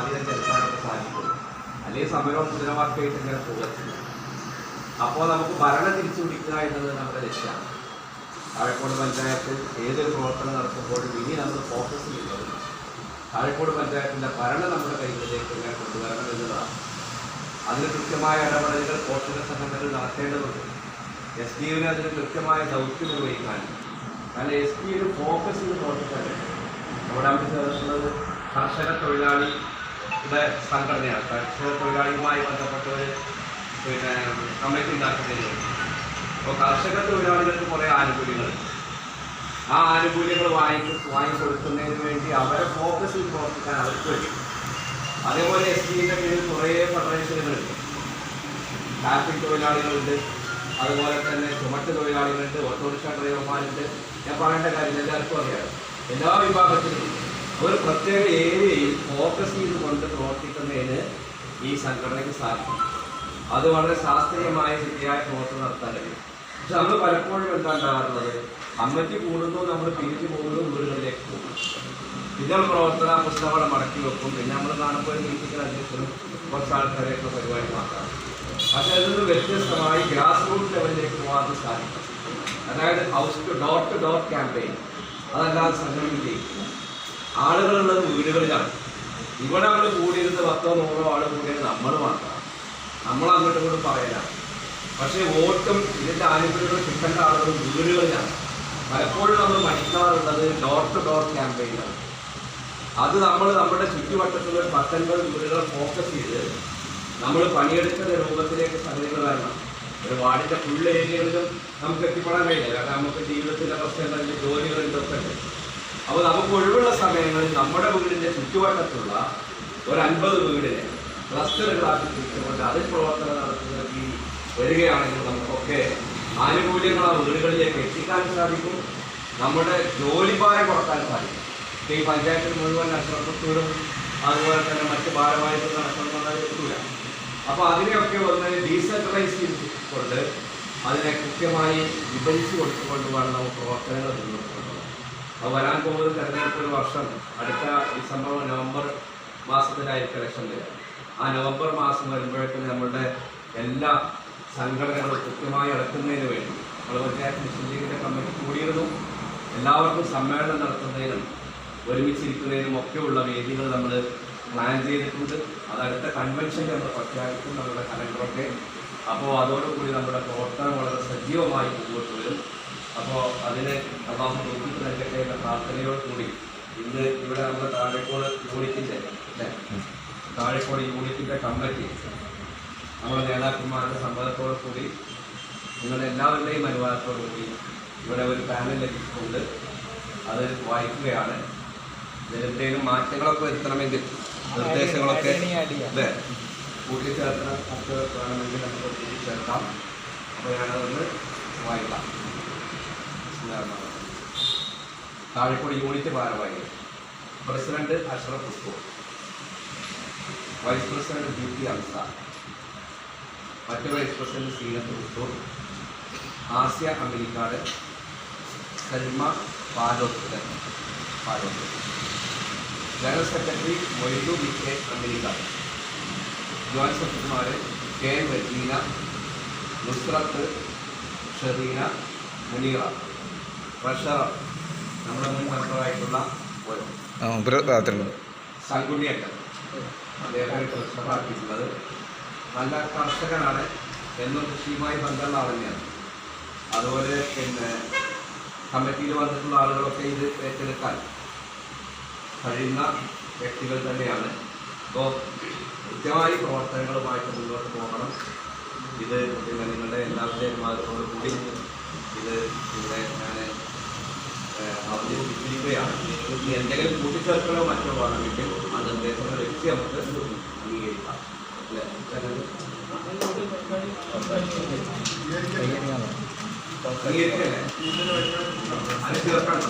സ്വാധീനം ചെലുത്താനൊക്കെ സാധിക്കും അല്ലെങ്കിൽ സമരവും മുദ്രവാക്കായിട്ട് ഇങ്ങനെ പോകത്തില്ല അപ്പോൾ നമുക്ക് ഭരണം തിരിച്ചു പിടിക്കുക എന്നത് നമ്മുടെ ലക്ഷ്യമാണ് താഴെക്കോട് പഞ്ചായത്ത് ഏതൊരു പ്രവർത്തനം നടത്തുമ്പോഴും ഇനി നമ്മൾ ഫോക്കസ് ചെയ്യുന്നത് താഴെക്കോട് പഞ്ചായത്തിന്റെ ഭരണം നമ്മുടെ കൈകളിലേക്ക് ഇങ്ങനെ കൊണ്ടുവരണം എന്നതാണ്. അതിന് കൃത്യമായ ഇടപെടലുകൾ പോഷക സംഘടനകൾ നടത്തേണ്ടതുണ്ട്. എസ് ഡി യുവിന് അതിന് കൃത്യമായ ദൗത്യം നിർവഹിക്കാൻ. കാരണം എസ് ഡി ഫോക്കസ് ചെയ്ത് പ്രവർത്തിക്കാൻ നമ്മുടെ അവിടെ ചേർക്കുന്നത് കർഷക തൊഴിലാളിയുടെ സംഘടനയാണ്. കർഷക തൊഴിലാളിയുമായി ബന്ധപ്പെട്ട ഒരു പിന്നെ കമ്മിറ്റി ഉണ്ടാക്കുന്നതിന് അപ്പോൾ കർഷക തൊഴിലാളികൾക്ക് കുറേ ആനുകൂല്യങ്ങൾ ആ ആനുകൂല്യങ്ങൾ വാങ്ങി കൊടുക്കുന്നതിന് വേണ്ടി അവരെ ഫോക്കസിൽ പ്രവർത്തിക്കാൻ അവർക്ക് കഴിയും അതേപോലെ എസ് ടിന്റെ കീഴിൽ കുറേ ഫെഡറേഷനുകളുണ്ട് ട്രാഫിക് തൊഴിലാളികളുണ്ട്. അതുപോലെ തന്നെ ചുമട്ട് തൊഴിലാളികളുണ്ട് ഓട്ടോറിക്ഷ ഡ്രൈവർമാരുണ്ട്. ഞാൻ പറയേണ്ട കാര്യം എല്ലാവർക്കും അറിയാം. എല്ലാ വിഭാഗത്തിലും. ഒരു പ്രത്യേക ഏരിയയിൽ ഫോക്കസ് ചെയ്തുകൊണ്ട് പ്രവർത്തിക്കുന്നതിന് ഈ സംഘടനയ്ക്ക് സാധിക്കും. അത് വളരെ ശാസ്ത്രീയമായ ശരിയായ പ്രവർത്തനം നടത്താൻ കഴിയും. പക്ഷെ നമ്മൾ പലപ്പോഴും എന്താ ഉണ്ടാകാറുള്ളത് അമ്മയ്ക്ക് കൂടുന്നു നമ്മൾ പിരിച്ചു പോകുന്നു വീടുകളിലേക്ക് പോകും. പിന്നെ പ്രവർത്തന പുസ്തകങ്ങളെ മടക്കി വെക്കും. പിന്നെ നമ്മൾ കാണുമ്പോൾ മീറ്റിംഗിൽ അധ്യക്ഷനും കുറച്ച് ആൾക്കാരെയൊക്കെ പരിപാടി മാറ്റാം പക്ഷെ അതിൽ നിന്ന് വ്യത്യസ്തമായി ഗ്രാസ് റൂട്ട് ലെവലിലേക്ക് പോകാൻ സാധിക്കും. അതായത് house to dot to door campaign അതല്ലാതെ സംഘടിപ്പിച്ചിരിക്കുന്നു ആളുകളുള്ളത് വീടുകളിലാണ്. ഇവിടെ നമ്മൾ കൂടിയിരുന്ന് പത്തോ നൂറോ ആൾ കൂടിയത് നമ്മൾ മാത്രമാണ് നമ്മൾ അങ്ങോട്ടും ഇങ്ങോട്ടും പറയലാണ് പക്ഷേ വോട്ടും ഇതിന്റെ ആനുകൂല്യങ്ങൾ കിട്ടേണ്ട ആളുകൾ വീടുകളിലാണ്. പലപ്പോഴും നമ്മൾ പഠിക്കാറുള്ളത് ഡോർ ടു ഡോർ ക്യാമ്പയിനാണ് അത് നമ്മൾ നമ്മുടെ ചുറ്റുവട്ടത്തുള്ള പത്തൊൻപത് വീടുകൾ ഫോക്കസ് ചെയ്ത് നമ്മൾ പണിയെടുക്കുന്ന രൂപത്തിലേക്ക് സംഗതികൾ വരണം. ഒരു വാർഡിന്റെ ഫുൾ ഏരിയകളിലും നമുക്ക് എത്തിപ്പെടാൻ കഴിയില്ല. കാരണം നമുക്ക് ജീവിതത്തിന്റെ പ്രശ്നങ്ങളിൽ അപ്പോൾ നമുക്ക് ഒഴിവുള്ള സമയങ്ങളിൽ നമ്മുടെ വീടിന്റെ ചുറ്റുവട്ടത്തുള്ള ഒരു അൻപത് വീടിനെ ക്ലസ്റ്ററുകളാക്കി തിരിച്ചുകൊണ്ട് അതിൽ പ്രവർത്തനം നടത്തുന്നതിൽ വരികയാണെങ്കിൽ നമുക്കൊക്കെ ആനുകൂല്യങ്ങൾ ആ വീടുകളിലേക്ക് എത്തിക്കാൻ സാധിക്കും. നമ്മുടെ ജോലിഭാരം കുറയ്ക്കാൻ സാധിക്കും. ഈ പഞ്ചായത്തിൽ മുഴുവൻ നഷ്ടപ്പെട്ടൂരും അതുപോലെ തന്നെ മറ്റ് ഭാരവാഹികൾ നടക്കണമെന്നാൽ എത്തൂല. അപ്പോൾ അതിനെയൊക്കെ ഒന്ന് ഡീസെൻട്രലൈസ് ചെയ്തുകൊണ്ട് അതിനെ കൃത്യമായി വിഭജിച്ച് കൊടുത്തുകൊണ്ടുമാണ് നമുക്ക് പ്രവർത്തനങ്ങൾ കൊണ്ടുപോകാൻ. അപ്പോൾ വരാൻ പോകുന്നത് തെരഞ്ഞെടുപ്പ് വർഷം. അടുത്ത ഡിസംബർ നവംബർ മാസത്തിലായിരിക്കും ഇലക്ഷൻ വരിക ആ നവംബർ മാസം വരുമ്പോഴേക്കും നമ്മളുടെ എല്ലാ സംഘടനകളും കൃത്യമായി അടക്കുന്നതിന് വേണ്ടി നമ്മൾ പഞ്ചായത്ത് മുസ്ലിം കമ്മിറ്റി കൂടിയിരുന്നു. എല്ലാവർക്കും സമ്മേളനം നടത്തുന്നതിനും ഒരുമിച്ചിരിക്കുന്നതിനും ഒക്കെയുള്ള വേദികൾ നമ്മൾ പ്ലാൻ ചെയ്തിട്ടുണ്ട്. അത് അടുത്ത കൺവെൻഷൻ നമ്മൾ പ്രഖ്യാപിക്കും നമ്മുടെ കലണ്ടറൊക്കെ. അപ്പോൾ അതോടുകൂടി നമ്മുടെ പ്രവർത്തനം വളരെ സജീവമായി മുന്നോട്ട് വരും. അപ്പോൾ അതിന് അള്ളാഹു നോക്കിയിട്ട് നൽകട്ടെ എന്ന പ്രാർത്ഥനയോട് കൂടി ഇന്ന് ഇവിടെ നമ്മുടെ താഴെക്കോട് യൂണിറ്റിന്റെ അല്ലേ? താഴെക്കോട് യൂണിറ്റിന്റെ കമ്മിറ്റി നമ്മുടെ നേതാക്കന്മാരുടെ സമ്മതത്തോടു കൂടി നിങ്ങളുടെ എല്ലാവരുടെയും അനുവാദത്തോടു കൂടി ഇവിടെ ഒരു പാനൽ ലഭിച്ചിട്ടുണ്ട്. അത് വായിക്കുകയാണ്. ഇതിലെന്തെങ്കിലും മാറ്റങ്ങളൊക്കെ വരുത്തണമെങ്കിൽ നിർദ്ദേശങ്ങളൊക്കെ അല്ലേ? കൂട്ടിച്ചേർത്ത ഒക്കെ വേണമെങ്കിൽ നമുക്ക് കൂട്ടിച്ചേർക്കാം. അപ്പോൾ ഞാനതൊന്ന് വായിക്കാം. താഴെക്കൂടി യൂണിറ്റ് ഭാരവാഹികൾ president Ashraf Usko vice president B P Amsa. മറ്റ് vice president Seenath Usko Asiya Amerikkad Salma Paloth. Paloth. General secretary Moidu V K Amerikkad joint സെക്രട്ടറിമാർ കെ റജീന നുസ്രത്ത് ഷെറീന മുനീറ. ട്രഷറർ നമ്മുടെ മുൻ മെമ്പറായിട്ടുള്ള ഒരു ആ ഭാഗത്തുണ്ട് ശങ്കുണ്ണിയക്കൻ അദ്ദേഹം ട്രഷറാക്കിയിട്ടുള്ളത് നല്ല കർഷകനാണ്. എന്നും കൃഷിയുമായി ബന്ധമുള്ള ആൾ തന്നെയാണ്. അതുപോലെ പിന്നെ കമ്മിറ്റിയിൽ വന്നിട്ടുള്ള ആളുകളൊക്കെ ഇത് ഏറ്റെടുക്കാൻ കഴിയുന്ന വ്യക്തികൾ തന്നെയാണ്. അപ്പോൾ കൃത്യമായി പ്രവർത്തനങ്ങളുമായിട്ട് മുന്നോട്ട് പോകണം. ഇത് പിന്നെ നിങ്ങളുടെ എല്ലാവരുടെയും മാതൃകയോട് കൂടി ഇത് ഇവിടെ ഞാൻ അവതരിപ്പിച്ചിരിക്കുകയാണ് ഇനി എന്തെങ്കിലും കൂട്ടിച്ചേർക്കലോ മറ്റോ വേണമെങ്കിൽ ആ നിർദ്ദേശങ്ങൾ വെച്ച് നമുക്ക് അംഗീകരിക്കാം അംഗീകരിക്കല്ലേ അത് ചേർക്കണം